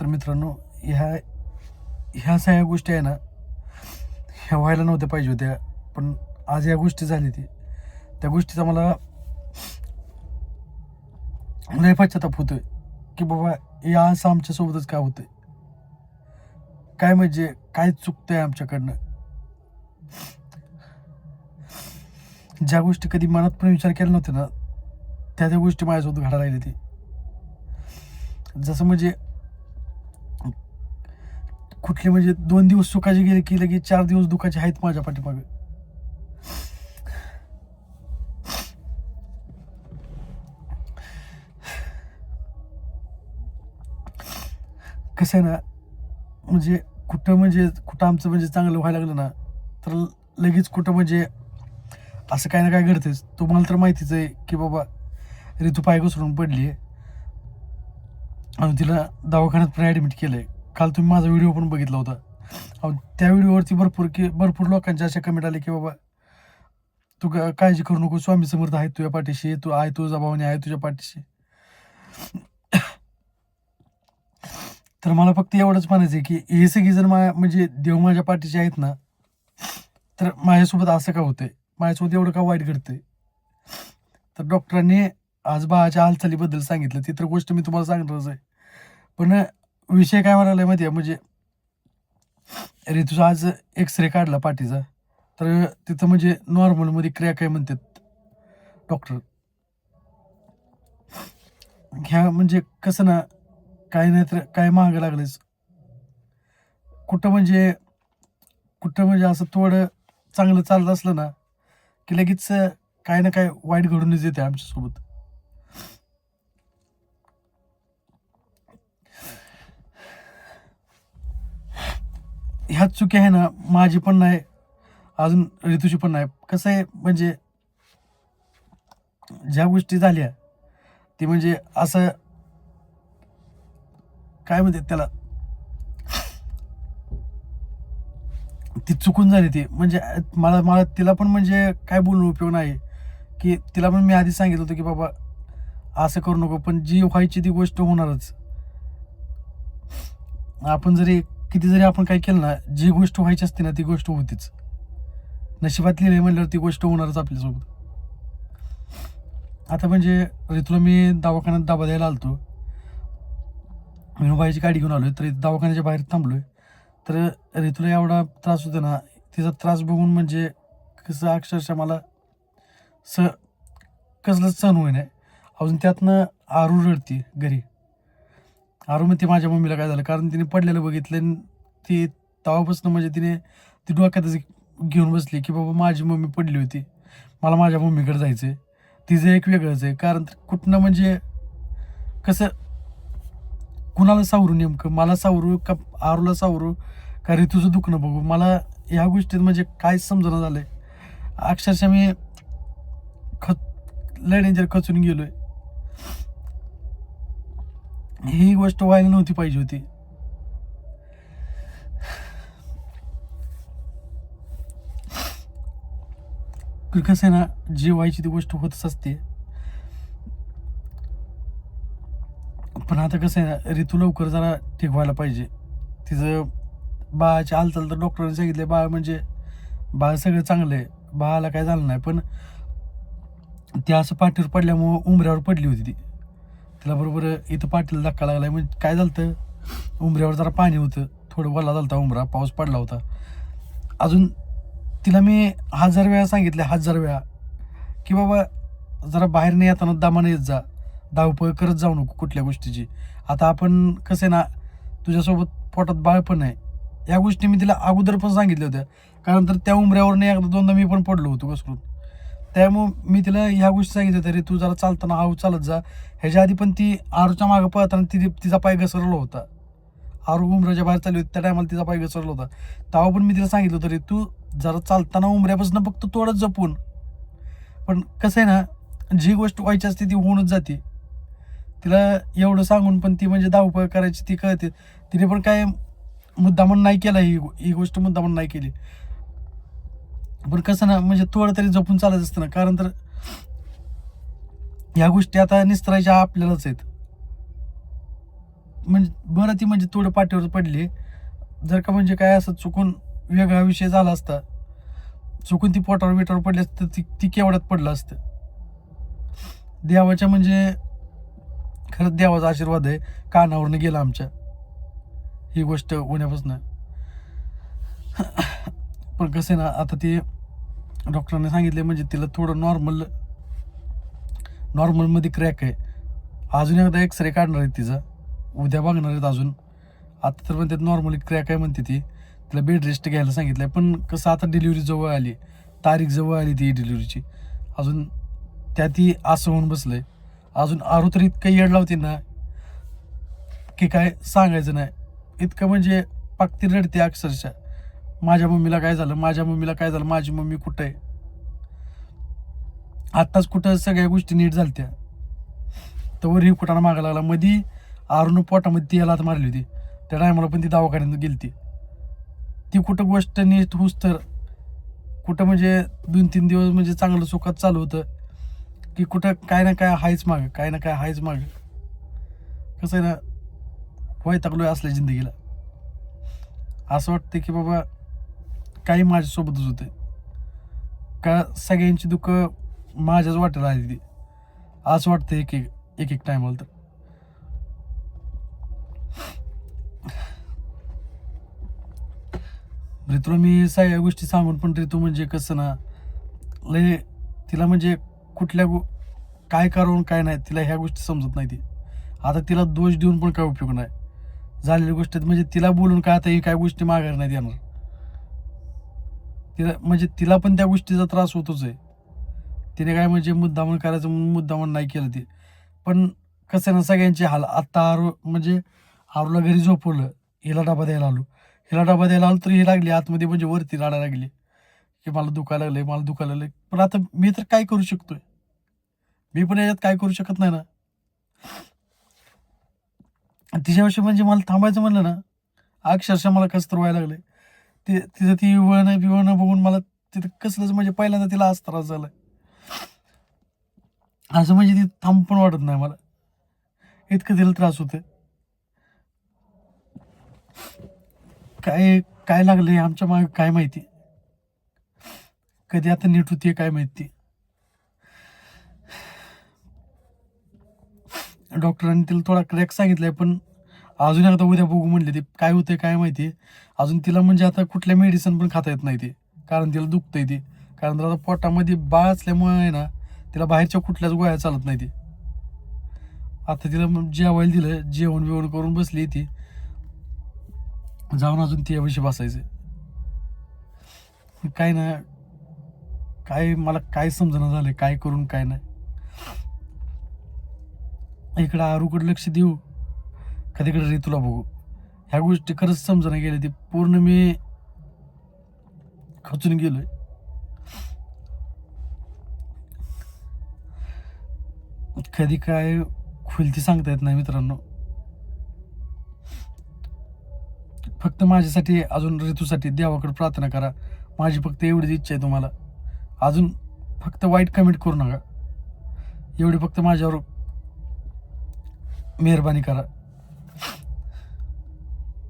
तर मित्रांनो ह्या ह्या सगळ्या गोष्टी आहे ना ह्या व्हायला नव्हत्या पाहिजे होत्या पण आज या गोष्टी झाली ती. त्या गोष्टीचा मला लय पश्चाताप होतोय की बाबा या असं आमच्यासोबतच काय होतंय? काय म्हणजे काय चुकतंय आमच्याकडनं? ज्या गोष्टी कधी मनात पण विचार केला नव्हते ना त्या त्या गोष्टी माझ्यासोबत घडायला राहिली ती. जसं म्हणजे कुठले म्हणजे दोन दिवस सुखाचे गेले की लगेच चार दिवस दुखाचे आहेत माझ्या पाठीमागे. कसं आहे ना म्हणजे कुठं म्हणजे कुठं आमचं म्हणजे चांगलं व्हायला लागलं ना तर लगेच कुठं म्हणजे असं काही ना काय घडतेच. तुम्हाला तर माहितीच आहे की बाबा रितू पाय घसरून पडली आहे आणि तिला दवाखान्यात पण ॲडमिट केलं आहे काल तुम्ही माझा व्हिडिओ पण बघितला होता. अहो त्या व्हिडिओवरती भरपूर की भरपूर लोकांच्या अशा कमेंट आले की बाबा तू काळजी करू नको स्वामी समर्थ आहे तुझ्या पाठीशी. तू आहे तुझा भावनी आहे तुझ्या पाठीशी. तर मला फक्त एवढंच म्हणायचं आहे की हे सगळी जर मा म्हणजे देव माझ्या पाठीचे आहेत ना तर माझ्यासोबत असं का होतंय? माझ्यासोबत एवढं का वाईट घडतंय? तर डॉक्टरांनी आज बाळाच्या हालचालीबद्दल सांगितलं ती तर गोष्ट मी तुम्हाला सांगणारच आहे. पण विषय काय म्हणाला माहिती आहे म्हणजे ऋतूचा आज एक्सरे काढला पाठीचा. तर तिथं म्हणजे नॉर्मलमध्ये क्रॅक आहे म्हणतात डॉक्टर ह्या म्हणजे कसं ना काय नाही तर काय महाग लागलेच कुठं म्हणजे कुठं म्हणजे असं थोडं चांगलं चालत असलं ना की लगेच काय ना काय वाईट घडूनच येते आमच्यासोबत. ह्याच चुकी आहे ना माझी पण नाही अजून ऋतूची पण नाही. कसं आहे म्हणजे ज्या गोष्टी झाल्या ती म्हणजे असं काय म्हणते त्याला ती चुकून झाली ती. म्हणजे मला मला तिला पण म्हणजे काय बोलणं उपयोग नाही. की तिला पण मी आधी सांगितलं होतं की बाबा असं करू नको पण जी व्हायची ती गोष्ट होणारच. आपण जरी किती जरी आपण काय केलं ना जी गोष्ट व्हायची असते ना ती गोष्ट होतीच. नशिबात लिहिले म्हणल्यावर ती गोष्ट होणारच आपल्यासोबत. आता म्हणजे ऋतूला मी दवाखान्यात दाबा द्यायला आलतो. विनोबाईची गाडी घेऊन आलोय तर दवाखान्याच्या बाहेर थांबलोय. तर ऋतूला एवढा त्रास होतो ना तिचा त्रास बघून म्हणजे कसं अक्षरशः मला स कसलंच सण होई नाही अजून त्यातनं आरू रडती घरी. अरू मग ते माझ्या मम्मीला काय झालं कारण तिने पडलेलं बघितलं आणि ती तेव्हापासून म्हणजे तिने ती डोक्यातच घेऊन बसली की बाबा माझी मम्मी पडली होती. मला माझ्या मम्मीकडे जायचं आहे तिचं एक वेगळंच आहे कारण कुठनं म्हणजे कसं कुणाला सावरू नेमकं? मला सावरू का आरूला सावरू? का ऋतूचं दुखणं बघू? मला ह्या गोष्टीत म्हणजे काय समजणं आहे अक्षरशः मी खत लय डेंजर खचून आहे ही गोष्ट व्हायला नव्हती पाहिजे होती. कसं आहे ना जी व्हायची ती गोष्ट होतच असते. पण आता कसं आहे ना ऋतू लवकर जरा ठीक व्हायला पाहिजे. तिचं बाळाची हालचाल तर डॉक्टरांनी सांगितले बाळ म्हणजे बाळ सगळं चांगलं आहे बाळाला काय झालं नाही पण ती असं पाठीवर पडल्यामुळं उमऱ्यावर पडली होती ती. तिला बरोबर इथं पाटील धक्का लागला म्हणजे काय झालं होतं उमऱ्यावर जरा पाणी होतं. थोडं वल्ला झाला होता उमरा पाऊस पडला होता. अजून तिला मी हजार वेळा सांगितले हजार वेळा की बाबा जरा बाहेर नाही येताना दामाने येत जा. धावपळ करत जाऊ नको कुठल्या गोष्टीची. आता आपण कसं आहे ना तुझ्यासोबत पोटात बाळ पण आहे. या गोष्टी मी तिला अगोदर पण सांगितल्या होत्या. कारण तर त्या उमऱ्यावर नाही एकदा दोनदा मी पण पडलो होतो घसरून. त्यामुळं मी तिला ह्या गोष्टी सांगितल्या तरी तू जरा चालताना आऊ चालत जा. ह्याच्या आधी पण ती आरूच्या मागं पळताना ती तिचा पाय घसरला होता. आरू उमऱ्याच्या बाहेर चालली होती त्या टायमाला तिचा पाय घसरला होता. तेव्हा पण मी तिला सांगितलं तरी तू जरा चालताना उमऱ्यापासून फक्त थोडंच जपून. पण कसं आहे ना जी गोष्ट व्हायची असते ती होऊनच जाते. तिला एवढं सांगून पण ती म्हणजे धावपळ करायची ती कळते. तिने पण काय मुद्दामन नाही केला ही ही गोष्ट मुद्दामन नाही केली. पण कसं ना म्हणजे थोडं तरी जपून चालत असतं ना कारण तर ह्या गोष्टी आता निस्तरायच्या आपल्यालाच आहेत. म्हणजे बरं ती म्हणजे थोडं पाठीवर पडली. जर का म्हणजे काय असं चुकून वेगळा विषय झाला असता चुकून ती पोटावर बिटावर पडली असतं ती ती केवढ्यात पडलं असतं? देवाच्या म्हणजे खरंच देवाचा आशीर्वाद आहे कानावरनं गेला आमच्या. ही गोष्ट होण्यापासून. पण कसं आहे ना आता ती डॉक्टरांनी सांगितले म्हणजे तिला थोडं नॉर्मल नॉर्मलमध्ये क्रॅक आहे. अजून एकदा एक्सरे काढणार आहेत तिचा. उद्या बघणार आहेत अजून. आता तर म्हणतात नॉर्मली क्रॅक आहे म्हणते ती. तिला बेड रेस्ट घ्यायला सांगितलं पण कसं आता डिलिव्हरी जवळ आली. तारीख जवळ आली ती डिलिव्हरीची अजून त्या ती असं होऊन बसलंय. अजून आरू तर इतकं येड लावते ना की काय सांगायचं नाही. इतकं म्हणजे पाकती रडते अक्षरशः. माझ्या मम्मीला काय झालं? माझ्या मम्मीला काय झालं? माझी मम्मी कुठं आहे? आत्ताच कुठं सगळ्या गोष्टी नीट झालत्या. तर ही कुठाना मागायला लागला. मधी आरून पोटामध्ये ती याला मारली होती. त्या टायमाला पण ती दवाखान्यात गेलती. ती कुठं गोष्ट नीट होस तर कुठं म्हणजे दोन तीन दिवस म्हणजे चांगलं सुखात चालू होतं की कुठं काय ना काय हायच माग काय ना काय हायच माग. कसं आहे ना वैतागलोय असल्या जिंदगीला. असं वाटतं की बाबा काही माझ्यासोबतच होते. का सगळ्यांची दुःख माझ्याच वाटेला आली ती असं वाटतं एक एक एक एक टायमाला तर. रित्रो मी सगळ्या गोष्टी सांगून पण रितू म्हणजे कसं ना लय तिला म्हणजे कुठल्या गो काय करावं काय नाही तिला ह्या गोष्टी समजत नाही ती. आता तिला दोष देऊन पण काय उपयोग नाही. झालेल्या गोष्टीत म्हणजे तिला बोलून काय आता ही काय गोष्टी माघार नाही येणार. तिला म्हणजे तिला पण त्या गोष्टीचा त्रास होतोच आहे. तिने काय म्हणजे मुद्दामण करायचं म्हणून मुद्दामण नाही केलं ते. पण कसं आहे ना सगळ्यांचे हाल. आत्ता आरू म्हणजे आरूला घरी झोपवलं हिला डबा द्यायला आलो. हिला डबा द्यायला आलो तर ही लागली आतमध्ये म्हणजे वरती राडा लागली. की मला दुखायला लागलं मला दुखायला लागलं पण आता मी तर काय करू शकतोय? मी पण याच्यात काय करू शकत नाही ना? तिच्याविषयी म्हणजे मला थांबायचं म्हणलं ना अक्षरशः मला कसं तर व्हायला लागलं ते तिचं ती वळणं बिवणं बघून मला तिथं कसलंच म्हणजे पहिल्यांदा तिला आज त्रास झाला असं म्हणजे ती थांब पण वाटत नाही मला. इतकं तिला त्रास होते काय काय लागलंय आमच्या मागे काय माहिती? कधी आता नीट होती काय माहिती? डॉक्टरांनी तिला थोडा क्रॅक सांगितलाय पण अजून एकदा उद्या बघू म्हणले ते काय होतंय काय माहिती. अजून तिला म्हणजे आता कुठल्या मेडिसिन पण खाता येत नाही ते. कारण तिला दुखतंय ते. कारण तिला आता पोटामध्ये बाळ असल्यामुळे आहे ना तिला बाहेरच्या कुठल्याच गोळ्या चालत नाही ती. आता तिला जेवायला दिलं जेवण बिवण करून बसली ती. जाऊन अजून ती याविषयी बसायचं. काय ना काय मला काय समजणं झालं काय करून काय नाही. इकडं आरूकडे लक्ष देऊ. कधीकडे तिकडे तुला बघू. ह्या गोष्टी खरंच समजणं गेल्या ती पूर्ण मी खचून गेलोय. कधी काय खुलती सांगता येत नाही मित्रांनो. फक्त माझ्यासाठी अजून ऋतूसाठी देवाकडे प्रार्थना करा. माझी फक्त एवढीच इच्छा आहे तुम्हाला. अजून फक्त वाईट कमेंट करू नका. एवढी फक्त माझ्यावर मेहरबानी करा.